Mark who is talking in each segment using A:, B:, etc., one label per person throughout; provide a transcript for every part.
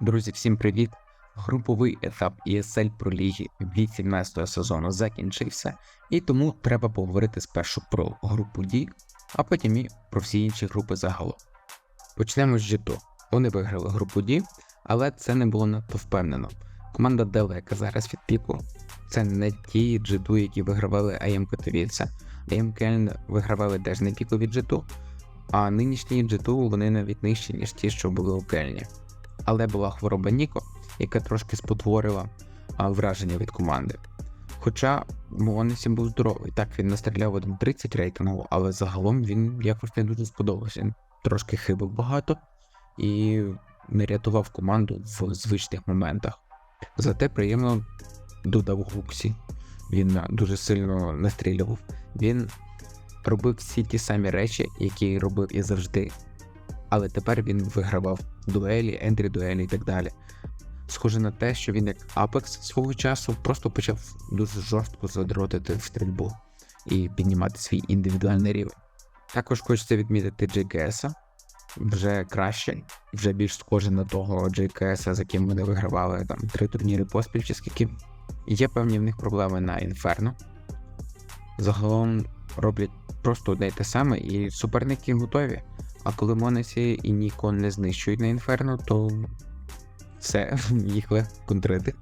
A: Друзі, всім привіт! Груповий етап ESL Pro Ліги від 17-го сезону закінчився, і тому треба поговорити спершу про групу D, а потім і про всі інші групи загалом. Почнемо з G2. Вони виграли групу D, але це не було надто впевнено. Команда далека зараз від піку. Це не ті G2, які вигравали АМ Катовіця. АМ Кельн вигравали теж не піку від G2, а нинішні G2 вони навіть нижчі, ніж ті, що були у Кельні але була хвороба Ніко, яка трошки спотворила а, враження від команди. Хоча Муонесі був здоровий, так він настріляв 1.30 рейтингу, але загалом він якось не дуже сподобався. Він трошки хибив багато і не рятував команду в звичних моментах. Зате приємно додав Гуксі. Він дуже сильно настрілював. Він робив всі ті самі речі, які робив і завжди, але тепер він вигравав дуелі, ентрі дуелі і так далі. Схоже на те, що він як Apex свого часу просто почав дуже жорстко задротити в стрільбу і піднімати свій індивідуальний рівень. Також хочеться відмітити JKS, вже краще, вже більш схоже на того JKS, з яким вони вигравали там три турніри поспіль чи скільки. Є певні в них проблеми на Inferno. Загалом роблять просто одне й те саме, і суперники готові. А коли Монесі і Ніко не знищують на Інферно, то все, їх легко контрити.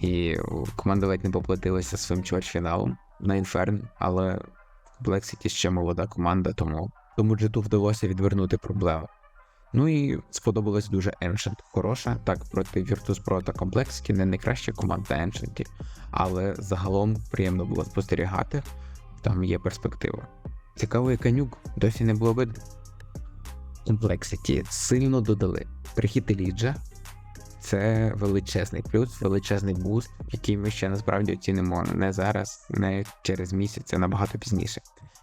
A: І команда ледь не поплатилася своїм чвертьфіналом на Інферно, але City ще молода команда, тому тому Джету вдалося відвернути проблему. Ну і сподобалась дуже Ancient. Хороша, так, проти Virtus.pro та Complexity не найкраща команда Ancient, але загалом приємно було спостерігати, там є перспектива. Цікавий канюк, досі не було видно. Complexity сильно додали. Прихід Еліджа це величезний плюс, величезний буст, який ми ще насправді оцінимо не зараз, не через місяць, а набагато пізніше.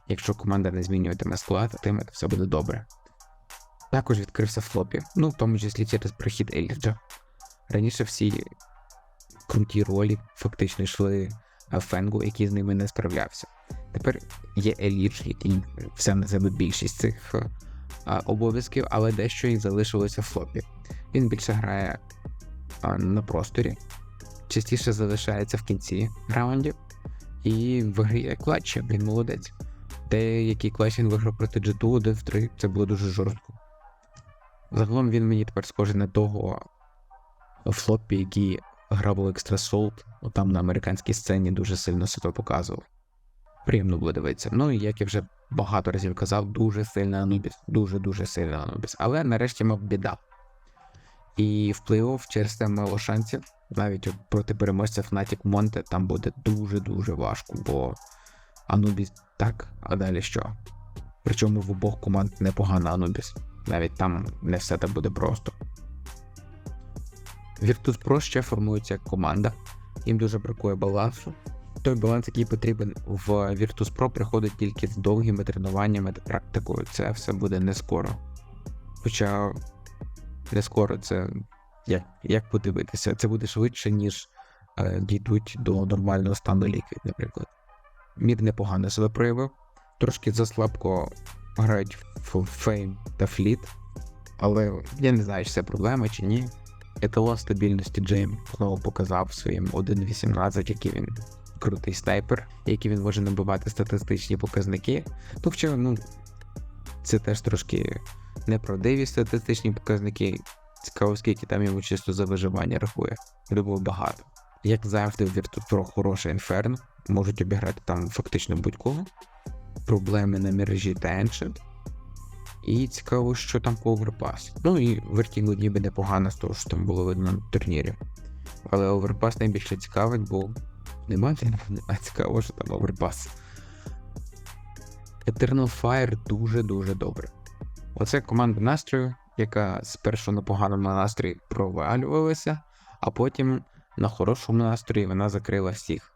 A: Якщо команда не змінюватиме склад, тим все буде добре. Також відкрився флопі, ну в тому числі через прихід Еліджа. Раніше всі круті ролі фактично йшли Фенгу, який з ними не справлявся. Тепер є Елідж, який все на себе більшість цих обов'язків, але дещо і залишилося в флопі. Він більше грає на просторі, частіше залишається в кінці раундів і виграє клатчі, він молодець. Деякий клатч він виграв проти G2 1 в 3, це було дуже жорстко. Загалом він мені тепер схожий на того флопі, який грав у Extra Salt, там на американській сцені дуже сильно себе показував. Приємно було дивитися. Ну і як я вже багато разів казав, дуже сильний Анубіс. Дуже-дуже сильний Анубіс. Але нарешті мав біда. І в плей-офф через це мало шансів. Навіть проти переможця Fnatic Монте там буде дуже-дуже важко, бо Анубіс так, а далі що? Причому в обох команд непогана Анубіс. Навіть там не все так буде просто. Virtus.pro ще формується як команда, їм дуже бракує балансу той баланс, який потрібен в Virtus.pro, приходить тільки з довгими тренуваннями та практикою. Це все буде не скоро. Хоча не скоро це як як подивитися, це буде швидше, ніж е, дійдуть до нормального стану ліквід, наприклад. Мір непогано себе проявив, трошки заслабко грають в Фейм та Фліт, але я не знаю, чи це проблема чи ні. Еталон стабільності Джейм знову показав своїм 1.18, який він крутий снайпер, який він може набивати статистичні показники. Ну, хоча, ну, це теж трошки неправдиві статистичні показники. Цікаво, скільки там йому чисто за виживання рахує. Я думаю, багато. Як завжди, в Virtus.pro хороша інферно, можуть обіграти там фактично будь-кого. Проблеми на мережі та. І цікаво, що там оверпас. Ну і Vertigo ніби непогано з того, що там було видно на турнірі. Але оверпас найбільше цікавить, бо Нема, а цікаво, що там оверпас. Eternal Fire дуже-дуже добре. Оце команда настрою, яка спершу на поганому настрої провалювалася, а потім на хорошому настрої вона закрила всіх.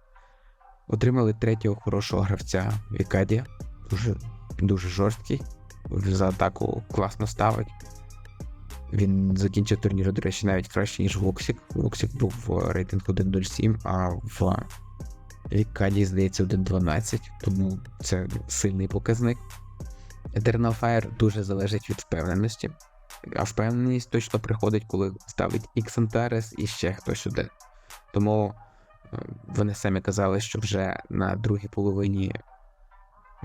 A: Отримали третього хорошого гравця Вікадія, дуже дуже жорсткий. За атаку класно ставить. Він закінчив турнір, до речі, навіть краще, ніж Воксік. Воксік був в рейтингу 1.07, а в Вікаді, здається, 1.12, тому це сильний показник. Eternal Fire дуже залежить від впевненості. А впевненість точно приходить, коли ставить Іксантарес і ще хтось один. Тому е, вони самі казали, що вже на другій половині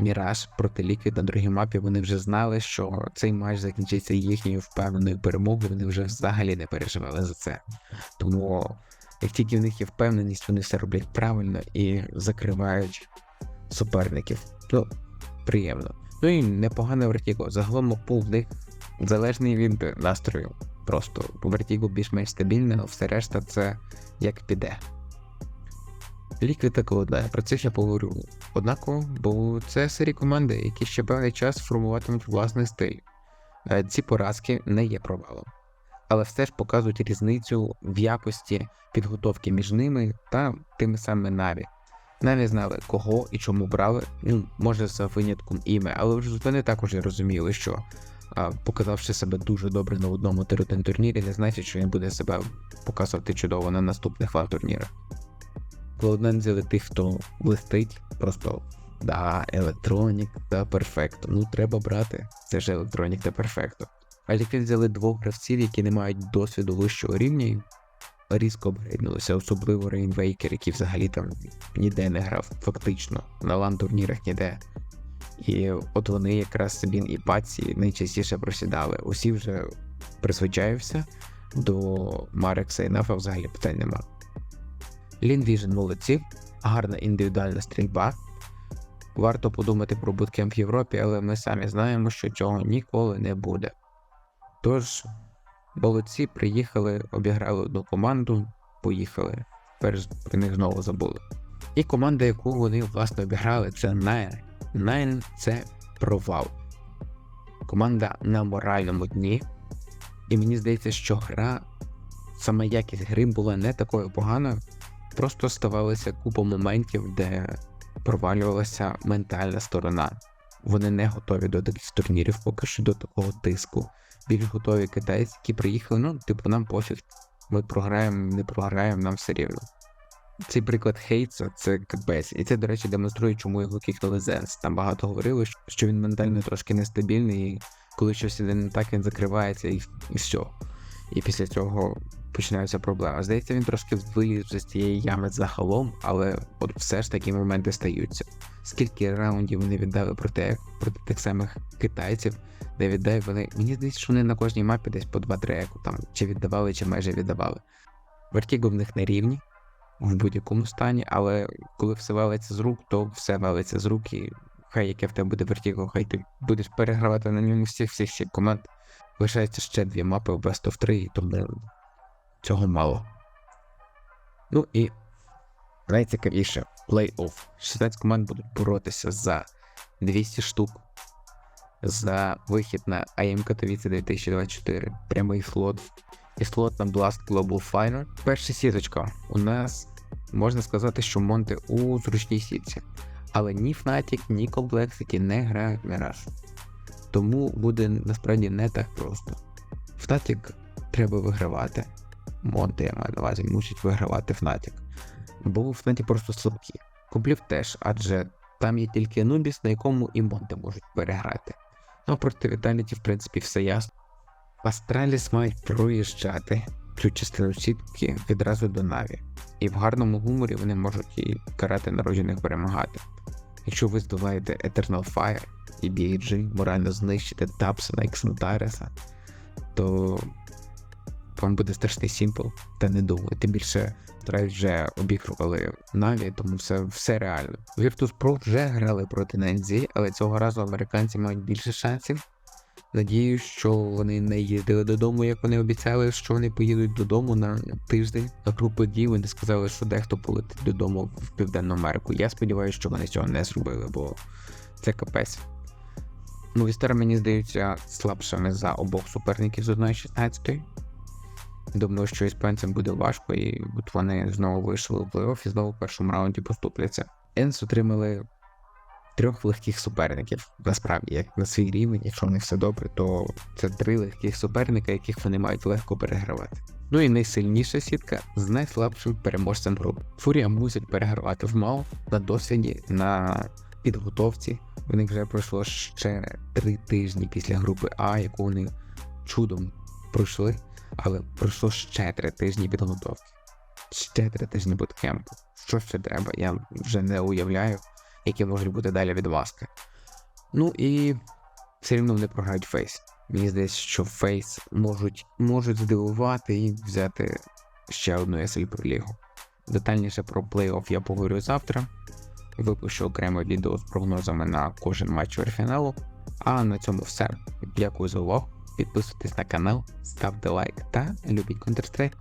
A: Міраж проти Ліквід на другій мапі вони вже знали, що цей матч закінчиться їхньою впевненою перемогою, вони вже взагалі не переживали за це. Тому як тільки в них є впевненість, вони все роблять правильно і закривають суперників. Ну, приємно. Ну і непогане Вертіго. Загалом пул в них залежний від настрою. Просто Вертіго більш-менш стабільне, але все решта це як піде. Ліквід та Колода, про це я поговорю однаково, бо це серії команди, які ще певний час формуватимуть власний стиль. Е, Ці поразки не є провалом, але все ж показують різницю в якості підготовки між ними та тими самими Наві. Наві знали, кого і чому брали, ну, може за винятком іме, але вони також розуміли, що показавши себе дуже добре на одному тиротен турнірі, не значить, що він буде себе показувати чудово на наступних ван турнірах. Cloud9 взяли тих, хто блистить, просто да, електронік та перфекто. Ну треба брати. Це ж електронік та перфекто. А Liquid взяли двох гравців, які не мають досвіду вищого рівня, і різко обгрейднулися, особливо Рейнвейкер, який взагалі там ніде не грав, фактично, на лан-турнірах ніде. І от вони якраз він і паці найчастіше просідали. Усі вже призвичаються до Марекса і Нафа взагалі питань нема. Vision молодці, гарна індивідуальна стрільба. Варто подумати про буткемп в Європі, але ми самі знаємо, що цього ніколи не буде. Тож, молодці приїхали, обіграли одну команду, поїхали. Тепер про них знову забули. І команда, яку вони власне обіграли, це Nine. Nine – це провал. Команда на моральному дні. І мені здається, що гра, саме якість гри була не такою поганою. Просто ставалося купа моментів, де провалювалася ментальна сторона. Вони не готові до таких турнірів, поки що до такого тиску. Більш готові китайці, які приїхали, ну, типу, нам пофіг. Ми програємо, не програємо, нам все рівно. Цей приклад Хейтса це капець. І це, до речі, демонструє, чому його кікнули Зенс. Там багато говорили, що він ментально трошки нестабільний, і коли щось іде не так, він закривається і все. І після цього починаються проблеми. Здається, він трошки виліз з цієї ями загалом, але от все ж такі моменти стаються. Скільки раундів вони віддали проти, проти тих самих китайців, де віддають вони. Мені здається, що вони на кожній мапі десь по 2-3 еку там чи віддавали, чи майже віддавали. Вертіго в них не рівні в будь-якому стані, але коли все валиться з рук, то все валиться з рук і хай яке в тебе буде вертіго, хай ти будеш перегравати на ньому всіх всіх всіх команд. Лишається ще дві мапи в Best of 3, і тому цього мало. Ну і найцікавіше плей-офф. 16 команд будуть боротися за 200 штук, за вихід на АМ Катовіце 2024, прямий слот і слот на Blast Global Final. Перша сіточка. У нас можна сказати, що Монти у зручній сітці. Але ні Fnatic, ні Complexity не грають Mirage. Тому буде насправді не так просто. Fnatic треба вигравати. Монти, я маю на увазі, мусить вигравати Fnatic. Бо Fnatic просто слабкі. Кублів теж, адже там є тільки Нубіс, на якому і Монти можуть переграти. Ну а проти Віталіті, в принципі, все ясно. Астраліс мають проїжджати цю частину сітки відразу до Наві. І в гарному гуморі вони можуть і карати народжених перемагати. Якщо ви здолаєте Eternal Fire і BAG, морально знищите Тапсона і Ксантареса, то вам буде страшний сімпл, та не думаю. Тим більше Трайт вже обігрували Наві, тому все все реально. Virtus Pro вже грали проти NZ, але цього разу американці мають більше шансів. Надіюсь, що вони не їздили додому, як вони обіцяли, що вони поїдуть додому на тиждень. На групу дій вони сказали, що дехто полетить додому в Південну Америку. Я сподіваюся, що вони цього не зробили, бо це капець. Ну, мені здається, слабшими за обох суперників з 1.16. Думаю, що іспанцям буде важко, і от вони знову вийшли в плей-офф і знову в першому раунді поступляться. Енс отримали трьох легких суперників. Насправді, як на свій рівень, якщо в них все добре, то це три легких суперника, яких вони мають легко перегравати. Ну і найсильніша сітка з найслабшим переможцем груп. Фурія мусить перегравати в МАУ на досвіді, на підготовці. У них вже пройшло ще три тижні після групи А, яку вони чудом пройшли, але пройшло ще три тижні підготовки. Ще три тижні буткемпу. Що ще треба? Я вже не уявляю, які можуть бути далі відмазки. Ну і все рівно вони програють фейс. Мені здається, що фейс можуть, можуть здивувати і взяти ще одну ESL Pro лігу. Детальніше про плей-офф я поговорю завтра. Випущу окреме відео з прогнозами на кожен матч чвертьфіналу. А на цьому все. Дякую за увагу. Підписуйтесь на канал, ставте лайк та любіть Counter-Strike.